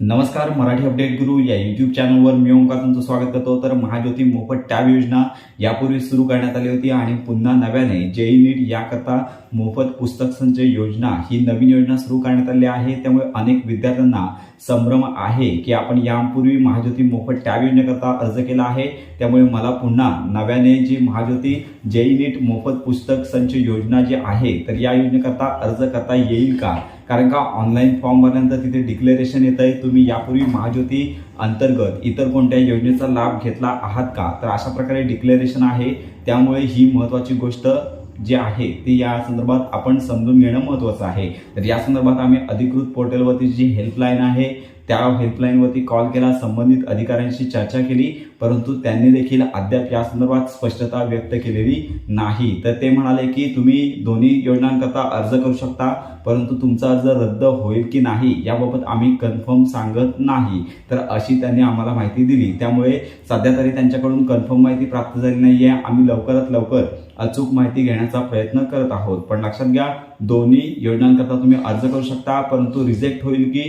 नमस्कार मराठी अपडेट गुरु या युट्यूब चॅनलवर मी ओंकार तुमचं स्वागत करतो. तर महाज्योती मोफत टॅब योजना यापूर्वी सुरू करण्यात आली होती आणि पुन्हा नव्याने जेई नीट याकरता मोफत पुस्तक संचय योजना ही नवीन योजना सुरू करण्यात आली आहे. त्यामुळे अनेक विद्यार्थ्यांना संभ्रम आहे की आपण यापूर्वी महाज्योती मोफत टॅब योजनेकरता अर्ज केला आहे. त्यामुळे मला पुन्हा नव्याने जी महाज्योती जेई नीट मोफत पुस्तक संच योजना जी आहे तर या योजनेकरता अर्ज करता येईल का? कारण का ऑनलाईन फॉर्म भरल्यानंतर तिथे डिक्लेरेशन येत आहे तुम्ही यापूर्वी महाज्योती अंतर्गत इतर कोणत्या योजनेचा लाभ घेतला आहात का? तर अशा प्रकारे डिक्लेरेशन आहे. त्यामुळे ही महत्वाची गोष्ट जी आहे ती या संदर्भात आपण समजून घेणं महत्वाचं आहे. तर या संदर्भात आम्ही अधिकृत पोर्टलवरती जी हेल्पलाईन आहे त्या हेल्पलाईनवरती कॉल केला संबंधित अधिकाऱ्यांशी चर्चा केली परंतु त्यांनी देखील अद्याप या संदर्भात स्पष्टता व्यक्त केलेली नाही. तर ते म्हणाले की तुम्ही दोन्ही योजनांकरता अर्ज करू शकता परंतु तुमचा अर्ज रद्द होईल की नाही याबाबत आम्ही कन्फर्म सांगत नाही. तर अशी त्यांनी आम्हाला माहिती दिली. त्यामुळे सध्या तरी त्यांच्याकडून कन्फर्म माहिती प्राप्त झाली नाही आहे आम्ही लवकरात लवकर अचूक माहिती घेण्याचा प्रयत्न करत आहोत. पण लक्षात घ्या दोन्ही योजनांकरता तुम्ही अर्ज करू शकता परंतु रिजेक्ट होईल की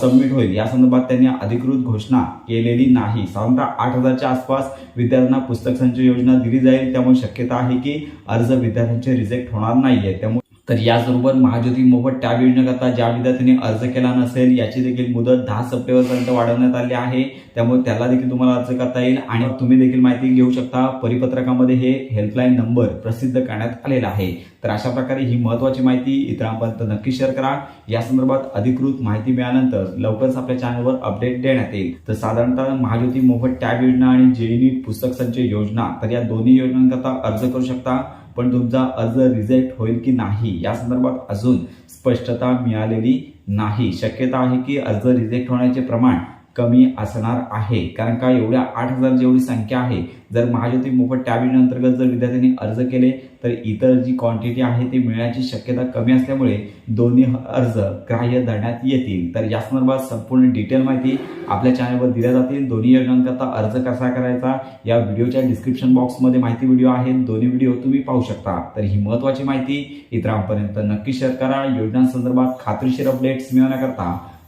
सबमिट होईल या संदर्भात त्यांनी अधिकृत घोषणा केलेली नाही. साधारणतः आठ हजारच्या आसपास विद्यार्थ्यांना पुस्तक संच योजना दिली जाईल. त्यामुळे शक्यता आहे की अर्ज विद्यार्थ्यांचे रिजेक्ट होणार नाहीये. त्यामुळे तर याचबरोबर महाज्योती मोफत टॅब योजनेकरता ज्या विद्यार्थ्यांनी अर्ज केला नसेल याची देखील मुदत दहा सप्टेंबरपर्यंत वाढवण्यात आली आहे. त्यामुळे त्याला देखील तुम्हाला अर्ज करता येईल आणि तुम्ही देखील माहिती घेऊ शकता. परिपत्रकामध्ये हे हेल्पलाईन नंबर प्रसिद्ध करण्यात आलेला आहे. तर अशा प्रकारे ही महत्वाची माहिती इतरांपर्यंत नक्की शेअर करा. या संदर्भात अधिकृत माहिती मिळाल्यानंतर लवकरच आपल्या चॅनलवर अपडेट देण्यात येईल. तर साधारणतः महाज्योती मोफत टॅब योजना आणि जेई नीट पुस्तक संचय योजना तर या दोन्ही योजनांकरता अर्ज करू शकता. पण तुमचा अर्ज रिजेक्ट होईल की नाही या संदर्भात अजून स्पष्टता मिळालेली नाही. शक्यता आहे की अर्ज रिजेक्ट होण्याचे प्रमाण कमी असणार आहे. कारण का एवढ्या आठ हजार जेवढी संख्या आहे जर महाज्योती मोफत टॅब अंतर्गत जर विद्यार्थ्यांनी अर्ज केले तर इतर जी क्वांटिटी आहे ती मिळण्याची शक्यता कमी असल्यामुळे दोन्ही अर्ज ग्राह्य धरण्यात येतील. तर या संदर्भात संपूर्ण डिटेल माहिती आपल्या चॅनलवर दिल्या जातील. दोन्ही योजनांकरता अर्ज कसा करायचा या व्हिडिओच्या डिस्क्रिप्शन बॉक्समध्ये माहिती व्हिडिओ आहेत दोन्ही व्हिडिओ तुम्ही पाहू शकता. तर ही महत्वाची माहिती इतरांपर्यंत नक्की शेअर करा. योजनांसंदर्भात खात्रीशीर अपडेट्स मिळवण्याकरता